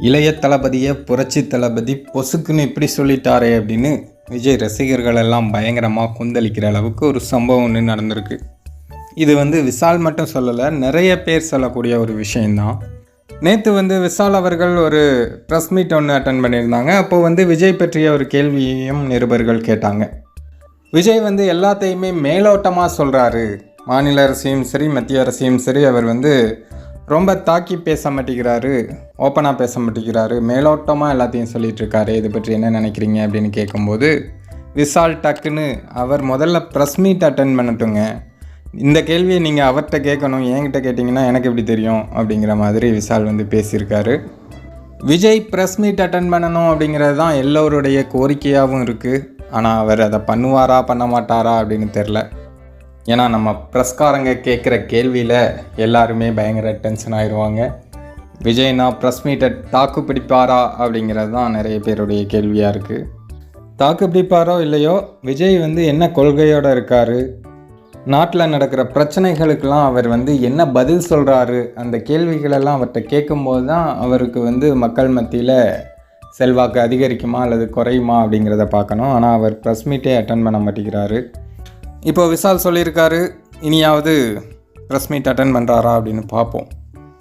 இளைய தளபதியை புரட்சி தளபதி பொசுக்குன்னு இப்படி சொல்லிட்டாரே அப்படின்னு விஜய் ரசிகர்கள் எல்லாம் பயங்கரமாக கொந்தளிக்கிற அளவுக்கு ஒரு சம்பவம் ஒன்று நடந்திருக்கு. இது வந்து விஷால் மட்டும் சொல்லலை நிறைய பேர் சொல்லக்கூடிய ஒரு விஷயந்தான் நேற்று வந்து விஷால் அவர்கள் ஒரு ப்ரெஸ் மீட் ஒன்று அட்டன் பண்ணியிருந்தாங்க. அப்போது வந்து விஜய் பற்றிய ஒரு கேள்வியையும் நிருபர்கள் கேட்டாங்க. விஜய் வந்து எல்லாத்தையுமே மேலோட்டமாக சொல்கிறாரு மாநில அரசையும் சரி மத்திய அரசையும் சரி அவர் வந்து ரொம்ப தாக்கி பேச மாட்டேங்கிறாரு ஓப்பனாக பேச மாட்டேங்கிறாரு மேலோட்டமாக எல்லாத்தையும் சொல்லிட்டு இருக்காரு. இதை பற்றி என்ன நினைக்கிறீங்க அப்படின்னு கேட்கும்போது விஷால் டக்குன்னு அவர் முதல்ல ப்ரெஸ் மீட் அட்டன் பண்ணட்டுங்க. இந்த கேள்வியை நீங்கள் அவர்கிட்ட கேட்கணும். என்கிட்ட கேட்டிங்கன்னா எனக்கு எப்படி தெரியும்? அப்படிங்கிற மாதிரி விஷால் வந்து பேசியிருக்காரு. விஜய் ப்ரெஸ் மீட் அட்டன் பண்ணணும் அப்படிங்கிறது தான் எல்லோருடைய கோரிக்கையாகவும் இருக்குது ஆனால் அவர் அதை பண்ணுவாரா பண்ண மாட்டாரா அப்படின்னு தெரில ஏன்னா நம்ம ப்ரெஸ்காரங்க கேட்குற கேள்வியில் எல்லாருமே பயங்கர டென்ஷன் ஆயிடுவாங்க விஜய்னா ப்ரெஸ் மீட்டை தாக்கு பிடிப்பாரா அப்படிங்கிறது தான் நிறைய பேருடைய கேள்வியாக இருக்குது தாக்கு பிடிப்பாரோ இல்லையோ விஜய் வந்து என்ன கொள்கையோடு இருக்கார்? நாட்டில் நடக்கிற பிரச்சனைகளுக்கெல்லாம் அவர் வந்து என்ன பதில் சொல்கிறாரு அந்த கேள்விகளெல்லாம் அவர்கிட்ட கேட்கும்போது தான் அவருக்கு வந்து மக்கள் மத்தியில் செல்வாக்கு அதிகரிக்குமா அல்லது குறையுமா அப்படிங்கிறத பார்க்கணும். ஆனால் அவர் ப்ரெஸ் மீட்டே அட்டன் பண்ண மாட்டேங்கிறாரு. இப்போ விஷால் சொல்லியிருக்காரு இனியாவது ப்ரெஸ் மீட் அட்டன் பண்ணுறாரா அப்படின்னு பார்ப்போம்.